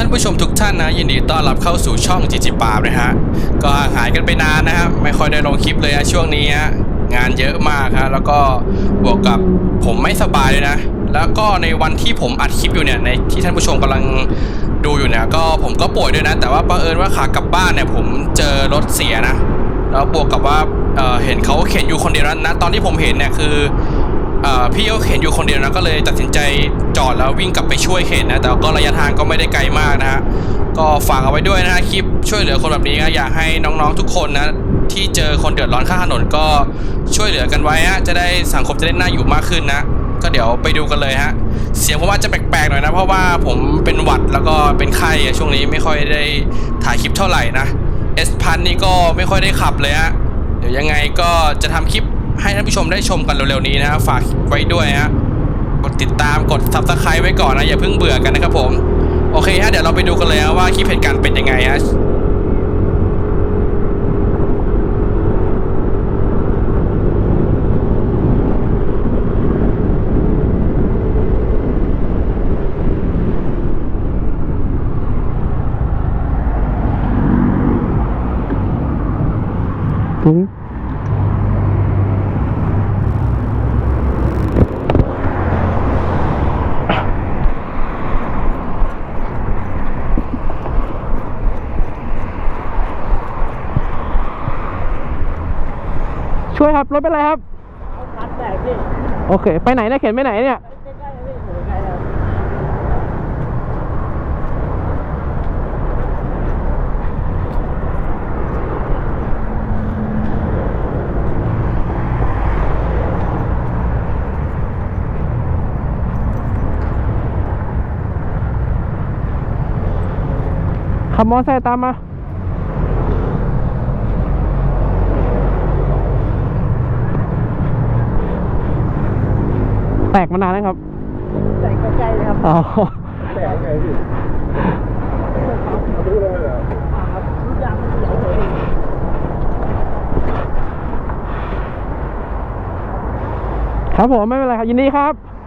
ท่านผู้ชมทุกท่านนะยินดีต้อนรับเข้าสู่ช่องจิจิปาบนะฮะก็ห่างหายกันไปนานนะฮะไม่ค่อยได้ลงคลิปเลยอะช่วงนี้ฮะงานเยอะมากฮะแล้วก็บวกกับผมไม่สบายเลยนะ แล้วก็ในวันที่ผมอัดคลิปอยู่เนี่ยในที่ท่านผู้ชมกำลังดูอยู่เนี่ยก็ผมก็ป่วยด้วยนะ แต่ว่าบังเอิญว่าขากลับบ้านเนี่ยผมเจอรถเสียนะแล้วบวกกับว่าเเห็นเขาเข็นอยู่คนเดียวนะตอนที่ผมเห็นเนี่ยคือ พี่เขาเข็นอยู่คนเดียวนะก็เลยตัดสินใจจอดแล้ววิ่งกลับไปช่วยเข็นนะ แต่ก็ระยะทางก็ไม่ได้ไกลมากนะฮะก็ฝากเอาไว้ด้วยนะฮะคลิปช่วยเหลือคนแบบนี้นะอยากให้น้องๆทุกคนนะที่เจอคนเดือดร้อนข้างถนนก็ช่วยเหลือกันไว้ฮะจะได้สังคมจะได้น่าอยู่มากขึ้นนะ ก็เดี๋ยวไปดูกันเลยฮะเสียงผมอาจจะแปลกๆหน่อยนะเพราะว่าผมเป็นหวัดแล้วก็เป็นไข้ช่วงนี้ไม่ค่อยได้ถ่ายคลิปเท่าไหร่นะเอสพันนี่ก็ไม่ค่อยได้ขับเลยฮะเดี๋ยวยังไงก็จะทำคลิป ให้ท่านผู้ชมได้ชมกันเร็วๆนี้นะฮะฝากไว้ด้วยฮะกดติดตามกด subscribe ไว้ก่อนนะอย่าเพิ่งเบื่อกันนะครับผมโอเคฮะเดี๋ยวเราไปดูกันเลยว่าคลิปเหตุการณ์เป็นยังไงฮะฟุ้ ช่วยครับ รถเป็นไรครับคัดแตกพี่โอเค ไปไหนเนี่ยเข็นไปไหนเนี่ยใกล้ๆพี่อยู่ใกล้ๆครับขับมอเตอร์ไซค์ตามมา แตกมานานแล้วครับแตกใกล้ๆเลยครับอ๋อแตกไงพี่รู้เลยเหรอครับทุกอย่างมันเสียหมดเลยครับผมไม่เป็นไรครับยินดีครับค